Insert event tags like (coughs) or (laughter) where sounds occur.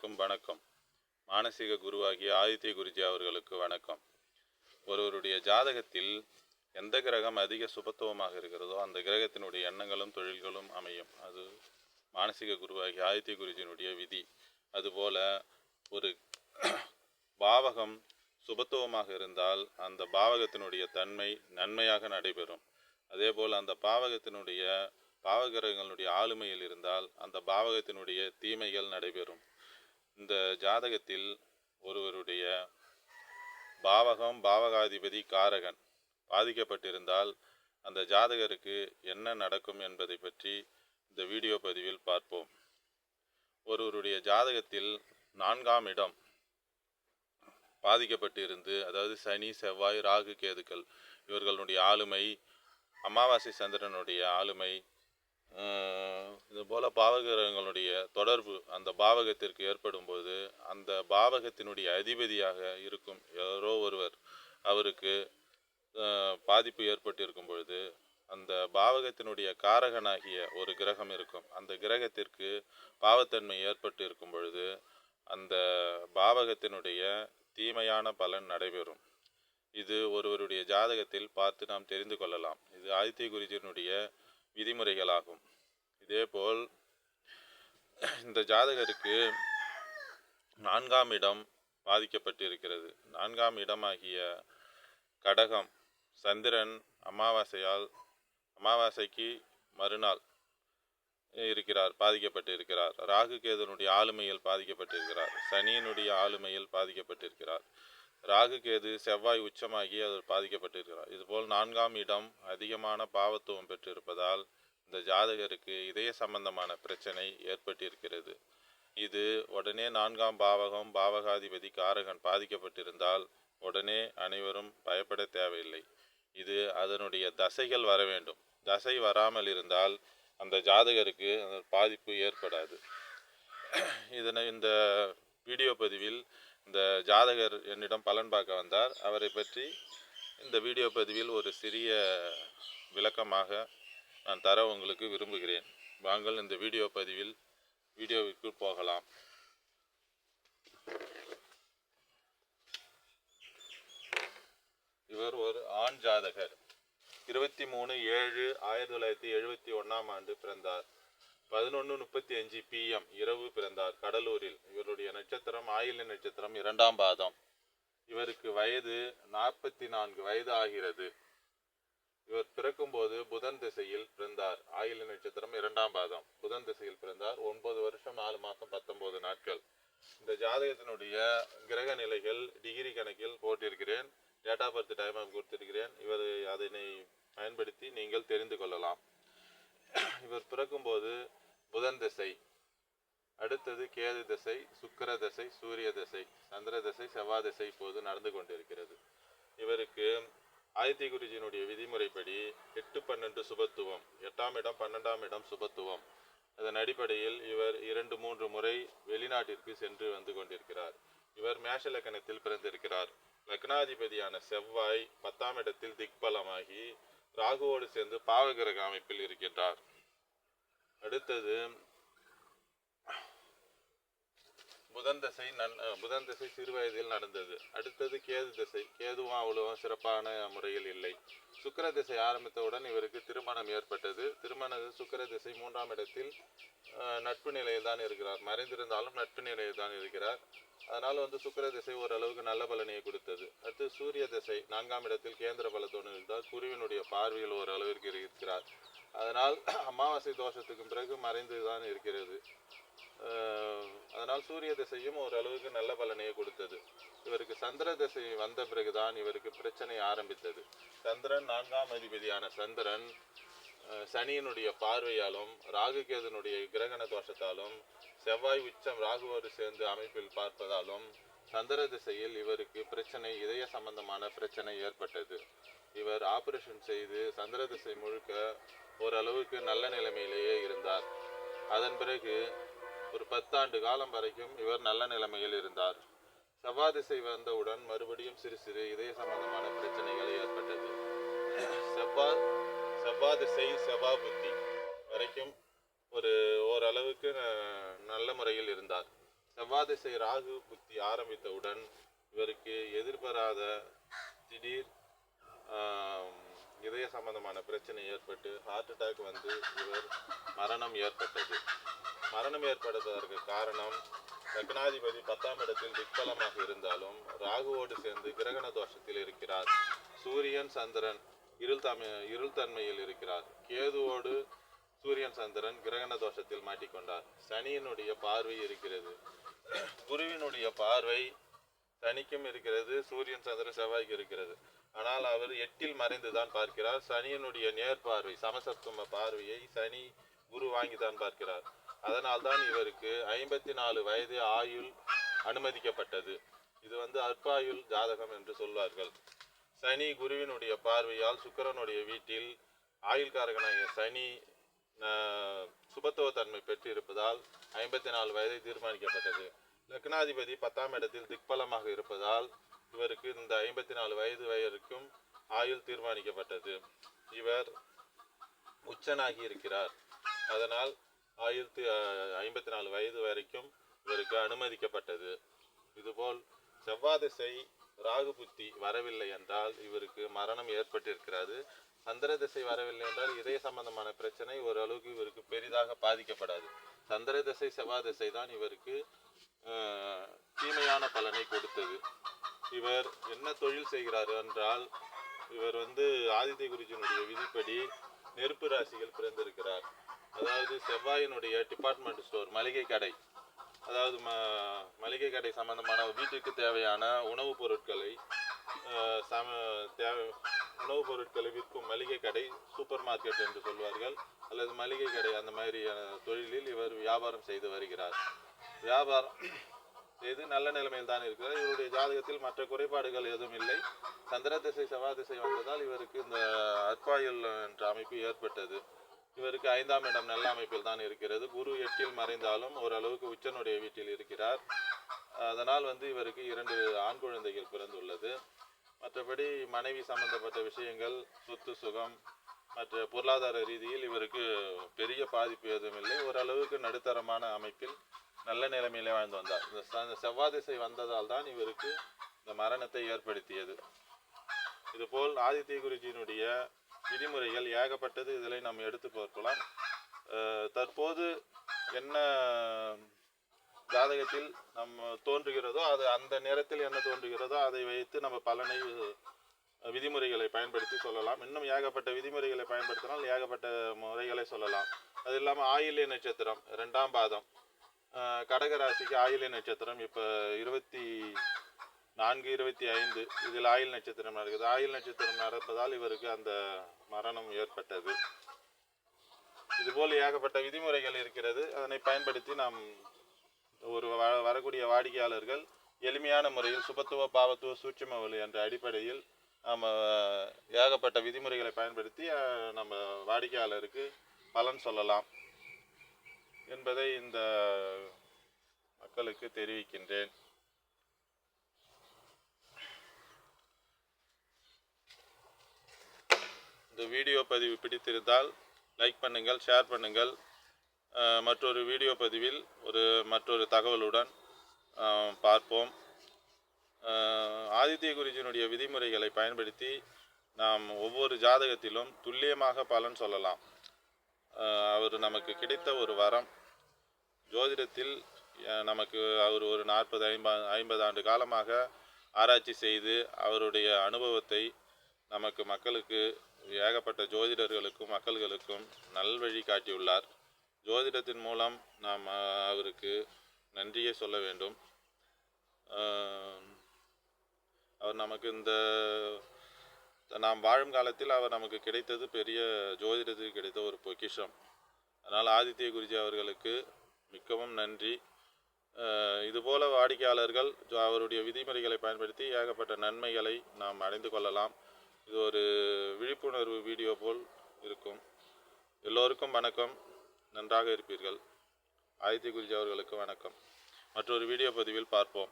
அனைவருக்கும் வணக்கம். மானசீக குருவாகிய ஆதித்ய குருஜி அவர்களுக்கு வணக்கம். ஒருவருடைய ஜாதகத்தில் எந்த கிரகம் அதிக சுபத்துவமாக இருக்கிறதோ அந்த கிரகத்தினுடைய எண்ணங்களும் தொழில்களும் அமையும். அது மானசீக குருவாகிய ஆதித்ய குருஜியினுடைய விதி. அதுபோல ஒரு பாவகம் சுபத்துவமாக இருந்தால் அந்த பாவகத்தினுடைய தன்மை நன்மையாக நடைபெறும். அதேபோல் அந்த பாவகத்தினுடைய பாவகிரகங்களுடைய ஆளுமையில் இருந்தால் அந்த பாவகத்தினுடைய தீமைகள் நடைபெறும். இந்த ஜாதகத்தில் ஒருவருடைய பாவகம் பாவகாதிபதி காரகன் பாதிக்கப்பட்டிருந்தால் அந்த ஜாதகருக்கு என்ன நடக்கும் என்பதை பற்றி இந்த வீடியோ பதிவில் பார்ப்போம். ஒருவருடைய ஜாதகத்தில் நான்காம் இடம் பாதிக்கப்பட்டு இருந்து அதாவது சனி செவ்வாய் ராகு கேதுக்கள் இவர்களுடைய ஆளுமை அமாவாசை சந்திரனுடைய ஆளுமை இதுபோல் இது பாவகிரகங்களுடைய தொடர்பு அந்த பாவகத்திற்கு ஏற்படும் போது அந்த பாவகத்தினுடைய அதிபதியாக இருக்கும் யாரோ ஒருவர் அவருக்கு பாதிப்பு ஏற்பட்டிருக்கும் பொழுது அந்த பாவகத்தினுடைய காரகனாகிய ஒரு கிரகம் இருக்கும். அந்த கிரகத்திற்கு பாவத்தன்மை ஏற்பட்டு இருக்கும் பொழுது அந்த பாவகத்தினுடைய தீமையான பலன் நடைபெறும். இது ஒருவருடைய ஜாதகத்தில் பார்த்து நாம் தெரிந்து கொள்ளலாம். இது ஆதித்ய குருஜியினுடைய விதிமுறைகளாகும். இதேபோல் இந்த ஜாதகருக்கு நான்காம் இடம் பாதிக்கப்பட்டிருக்கிறது. நான்காம் இடமாகிய கடகம் சந்திரன் அமாவாசையால் அமாவாசைக்கு மறுநாள் இருக்கிறார் பாதிக்கப்பட்டிருக்கிறார். ராகு கேதனுடைய ஆளுமையில் பாதிக்கப்பட்டிருக்கிறார். சனியினுடைய ஆளுமையில் பாதிக்கப்பட்டிருக்கிறார். ராகு கேது செவ்வாய் உச்சமாகி அவர் பாதிக்கப்பட்டிருக்கிறார். இதுபோல் நான்காம் இடம் அதிகமான பாவத்துவம் பெற்றிருப்பதால் இந்த ஜாதகருக்கு இதய சம்பந்தமான பிரச்சனை ஏற்பட்டிருக்கிறது. இது உடனே நான்காம் பாவகம் பாவகாதிபதி காரகன் பாதிக்கப்பட்டிருந்தால் உடனே அனைவரும் பயப்பட தேவையில்லை. இது அதனுடைய தசைகள் வர வேண்டும். தசை வராமல் இருந்தால் அந்த ஜாதகருக்கு அந்த பாதிப்பு ஏற்படாது. (clears throat) இதனை இந்த வீடியோ பதிவில் இந்த ஜாதகர் என்னிடம் பலன் பார்க்க வந்தார். அவரை பற்றி இந்த வீடியோ பதிவில் ஒரு சிறிய விளக்கமாக நான் தர உங்களுக்கு விரும்புகிறேன். வாங்கள் இந்த வீடியோ பதிவில் வீடியோவிற்கு போகலாம். இவர் ஒரு ஆண் ஜாதகர். இருபத்தி மூணு ஏழு ஆயிரத்தி தொள்ளாயிரத்தி எழுபத்தி ஒன்றாம் ஆண்டு பிறந்தார். பதினொன்று முப்பத்தி அஞ்சு பிஎம் இரவு பிறந்தார். கடலூரில் இவருடைய நட்சத்திரம் ஆயில்ய நட்சத்திரம் இரண்டாம் பாதம். இவருக்கு வயது நாற்பத்தி நான்கு வயது ஆகிறது இவர் பிறக்கும்போது புதன் திசையில் பிறந்தார். ஆயில்ய நட்சத்திரம் இரண்டாம் பாதம். புதன் திசையில் பிறந்தார். ஒன்பது வருஷம் நாலு மாதம் பத்தொன்பது நாட்கள். இந்த ஜாதகத்தினுடைய கிரக நிலைகள் டிகிரி கணக்கில் போட்டிருக்கிறேன். டேட் ஆஃப் பர்த் டைம் கொடுத்திருக்கிறேன். இவர் அதனை பயன்படுத்தி நீங்கள் தெரிந்து கொள்ளலாம். (coughs) இவர் பிறக்கும்போது புதன் திசை அடுத்தது கேது திசை சுக்கிர திசை சூரிய திசை சந்திர திசை செவ்வாய் திசை இப்போது நடந்து கொண்டிருக்கிறது. இவருக்கு ஆதித்ய குருஜியினுடைய விதிமுறைப்படி எட்டு பன்னெண்டு சுபத்துவம் எட்டாம் இடம் பன்னெண்டாம் இடம் சுபத்துவம். அதன் அடிப்படையில் இவர் இரண்டு மூன்று முறை வெளிநாட்டிற்கு சென்று வந்து கொண்டிருக்கிறார். இவர் மேஷ லக்கணத்தில் பிறந்திருக்கிறார். லக்னாதிபதியான செவ்வாய் பத்தாம் இடத்தில் திக்பலமாகி ராகுவோடு சேர்ந்து பாவகிரக அமைப்பில் இருக்கின்றார். அடுத்தது புதன் தசை நன் புதன் தசை சிறு வயதில் நடந்தது. அடுத்தது கேது திசை. கேதுவும் அவ்வளவும் சிறப்பான முறையில் இல்லை. சுக்கிர திசை ஆரம்பித்தவுடன் இவருக்கு திருமணம் ஏற்பட்டது. திருமண சுக்கிர திசை மூன்றாம் இடத்தில் அஹ், நட்பு நிலையில் தான் இருக்கிறார். மறைந்திருந்தாலும் நட்பு நிலையில் தான் இருக்கிறார். அதனால வந்து சுக்கிர திசை ஓரளவுக்கு நல்ல பலனையை கொடுத்தது. அடுத்து சூரிய திசை நான்காம் இடத்தில் கேந்திர பலத்தோடு இருந்தால் குருவினுடைய பார்வையில் ஓரளவிற்கு இருக்கிறார். அதனால் அமாவாசை தோஷத்துக்கு பிறகு மறைந்து தான் இருக்கிறது அதனால் சூரிய திசையும் ஓரளவுக்கு நல்ல பலனையை கொடுத்தது. இவருக்கு சந்திர திசை வந்த பிறகுதான் இவருக்கு பிரச்சனை ஆரம்பித்தது. சந்திரன் நான்காம் அதிபதியான சந்திரன் சனியினுடைய பார்வையாலும் ராகுகேதனுடைய கிரகண தோஷத்தாலும் செவ்வாய் உச்சம் ராகுவோடு சேர்ந்து அமைப்பில் பார்ப்பதாலும் சந்திர திசையில் இவருக்கு பிரச்சனை இதய சம்பந்தமான பிரச்சனை ஏற்பட்டது. இவர் ஆபரேஷன் செய்து சந்திர திசை முழுக்க ஓரளவுக்கு நல்ல நிலைமையிலேயே இருந்தார். அதன் பிறகு ஒரு பத்தாண்டு காலம் வரைக்கும் இவர் நல்ல நிலைமையில் இருந்தார். செவ்வாய் திசை வந்தவுடன் மறுபடியும் சிறு சிறு இதய சம்பந்தமான பிரச்சனைகள் ஏற்பட்டது. செவ்வா செவ்வாய் திசை செவ்வாய் புத்தி வரைக்கும் ஒரு ஓரளவுக்கு நல்ல முறையில் இருந்தார். செவ்வாய் திசை ராகு புத்தி ஆரம்பித்தவுடன் இவருக்கு எதிர்பாராத திடீர் இதய சம்பந்தமான பிரச்சனை ஏற்பட்டு ஹார்ட் அட்டாக் வந்து இவர் மரணம் ஏற்பட்டது. மரணம் ஏற்படுவதற்கு காரணம் லக்னாதிபதி பத்தாம் இடத்தில் திக்பலமாக இருந்தாலும் ராகுவோடு சேர்ந்து கிரகண தோஷத்தில் இருக்கிறார். சூரியன் சந்திரன் இருள் தம இருள் தன்மையில் இருக்கிறார். கேதுவோடு சூரியன் சந்திரன் கிரகண தோஷத்தில் மாட்டிக்கொண்டார். சனியினுடைய பார்வை இருக்கிறது. குருவினுடைய பார்வை சனிக்கும் இருக்கிறது சூரியன் சந்திரன் செவ்வாய்க்கு இருக்கிறது. ஆனால் அவர் எட்டில் மறைந்து தான் பார்க்கிறார். சனியினுடைய நேர் பார்வை சமசப்தம பார்வையை சனி குரு வாங்கி தான் பார்க்கிறார். அதனால்தான் இவருக்கு ஐம்பத்தி நாலு வயது ஆயுள் அனுமதிக்கப்பட்டது. இது வந்து அற்பாயுள் ஜாதகம் என்று சொல்வார்கள். சனி குருவினுடைய பார்வையால் சுக்கிரனுடைய வீட்டில் ஆயுள்காரகனாகிய சனி சுபத்துவ தன்மை பெற்றிருப்பதால் ஐம்பத்தி நாலு வயதை தீர்மானிக்கப்பட்டது. லக்னாதிபதி பத்தாம் இடத்தில் திக்பலமாக இருப்பதால் இவருக்கு இந்த ஐம்பத்தி நாலு வயது வரைக்கும் ஆயுள் தீர்மானிக்கப்பட்டது. இவர் உச்சனாகி இருக்கிறார். அதனால் ஆயுள் ஐம்பத்தி நாலு வயது வரைக்கும் இவருக்கு அனுமதிக்கப்பட்டது. இதுபோல் செவ்வாதிசை ராகு புத்தி வரவில்லை என்றால் இவருக்கு மரணம் ஏற்பட்டிருக்கிறது. சந்திர திசை வரவில்லை என்றால் இதய சம்பந்தமான பிரச்சனை ஓரளவுக்கு இவருக்கு பெரிதாக பாதிக்கப்படாது. சந்திர திசை செவ்வாய் திசை தான் இவருக்கு ஆஹ், தீமையான பலனை கொடுத்தது. இவர் என்ன தொழில் செய்கிறார் என்றால் இவர் வந்து ஆதித்ய குருஜினுடைய விதிப்படி நெருப்பு ராசிகள் பிறந்திருக்கிறார். அதாவது செவ்வாயினுடைய டிபார்ட்மெண்ட் ஸ்டோர் மளிகை கடை. அதாவது ம மளிகை கடை சம்பந்தமான வீட்டுக்கு தேவையான உணவுப் பொருட்களை அஹ், சம தேவை உணவுப் பொருட்களை விற்கும் மளிகை கடை சூப்பர் மார்க்கெட் என்று சொல்வார்கள். அல்லது மளிகை கடை அந்த மாதிரியான தொழிலில் இவர் வியாபாரம் செய்து வருகிறார். வியாபாரம் செய்து நல்ல நிலைமையில் தான் இருக்கிறார். இவருடைய ஜாதகத்தில் மற்ற குறைபாடுகள் எதுவும் இல்லை. சந்திர திசை செவ்வாய் திசை வந்ததால் இவருக்கு இந்த அற்பாயுள் என்ற அமைப்பு ஏற்பட்டது. இவருக்கு ஐந்தாம் இடம் நல்ல அமைப்பில் தான் இருக்கிறது. குரு எட்டில் மறைந்தாலும் ஓரளவுக்கு உச்சனுடைய வீட்டில் இருக்கிறார். அதனால் வந்து இவருக்கு இரண்டு ஆண் குழந்தைகள் பிறந்துள்ளது. மற்றபடி மனைவி சம்பந்தப்பட்ட விஷயங்கள் சொத்து சுகம் மற்ற பொருளாதார ரீதியில் இவருக்கு பெரிய பாதிப்பு எதுவும் இல்லை. ஓரளவுக்கு நடுத்தரமான அமைப்பில் நல்ல நிலைமையிலே வாழ்ந்து வந்தார். இந்த செவ்வாய் திசை வந்ததால் தான் இவருக்கு இந்த மரணத்தை ஏற்படுத்தியது. இதுபோல் ஆதித்ய குருஜியினுடைய விதிமுறைகள் ஏகப்பட்டது. இதில் நாம் எடுத்து பார்க்கலாம். தற்போது என்ன ஜாதகத்தில் நம்ம தோன்றுகிறதோ அது அந்த நேரத்தில் என்ன தோன்றுகிறதோ அதை வைத்து நம்ம பலனை விதிமுறைகளை பயன்படுத்தி சொல்லலாம். இன்னும் ஏகப்பட்ட விதிமுறைகளை பயன்படுத்தினால் ஏகப்பட்ட முறைகளை சொல்லலாம். அது இல்லாமல் ஆயில்ய நட்சத்திரம் ரெண்டாம் பாதம். கடகராசிக்கு கடக ராசிக்கு ஆயில்ய நட்சத்திரம். இப்போ இருபத்தி நான்கு இருபத்தி ஐந்து இதில் ஆயில் நட்சத்திரம் நடக்குது. ஆயில் நட்சத்திரம் நடப்பதால் இவருக்கு அந்த மரணம் ஏற்பட்டது. இதுபோல் ஏகப்பட்ட விதிமுறைகள் இருக்கிறது. அதனை பயன்படுத்தி நாம் ஒரு வ- வரக்கூடிய வாடிக்கையாளர்கள் எளிமையான முறையில் சுபத்துவ பாவத்துவ சூட்சும வலி என்ற அடிப்படையில் நம்ம ஏகப்பட்ட விதிமுறைகளை பயன்படுத்தி நம்ம வாடிக்கையாளருக்கு பலன் சொல்லலாம் என்பதை இந்த மக்களுக்கு தெரிவிக்கின்றேன். இந்த வீடியோ பதிவு பிடித்திருந்தால் லைக் பண்ணுங்கள் ஷேர் பண்ணுங்கள். மற்றொரு வீடியோ பதிவில் ஒரு மற்றொரு தகவலுடன் பார்ப்போம். ஆதித்ய குருஜினுடைய விதிமுறைகளை பயன்படுத்தி நாம் ஒவ்வொரு ஜாதகத்திலும் துல்லியமாக பலன் சொல்லலாம். அவர் நமக்கு கிடைத்த ஒரு வரம். ஜோதிடத்தில் நமக்கு அவர் ஒரு நாற்பது ஐம்பா ஐம்பது ஆண்டு காலமாக ஆராய்ச்சி செய்து அவருடைய அனுபவத்தை நமக்கு மக்களுக்கு ஏகப்பட்ட ஜோதிடர்களுக்கும் மக்கள்களுக்கும் நல்வழி காட்டியுள்ளார். ஜோதிடத்தின் மூலம் நாம் அவருக்கு நன்றியே சொல்ல வேண்டும். அவர் நமக்கு இந்த நாம் வாழும் காலத்தில் அவர் நமக்கு கிடைத்தது பெரிய ஜோதிடத்துக்கு கிடைத்த ஒரு பொக்கிஷம். அதனால் ஆதித்ய குருஜி அவர்களுக்கு மிக்கவும் நன்றி. இதுபோல வாடிக்கையாளர்கள் அவருடைய விதிமுறைகளை பயன்படுத்தி ஏகப்பட்ட நன்மைகளை நாம் அடைந்து கொள்ளலாம். இது ஒரு விழிப்புணர்வு வீடியோ போல் இருக்கும். எல்லோருக்கும் வணக்கம். நன்றாக இருப்பீர்கள். ஆதித்ய குல்ஜி அவர்களுக்கு வணக்கம். மற்றொரு வீடியோ பதிவில் பார்ப்போம்.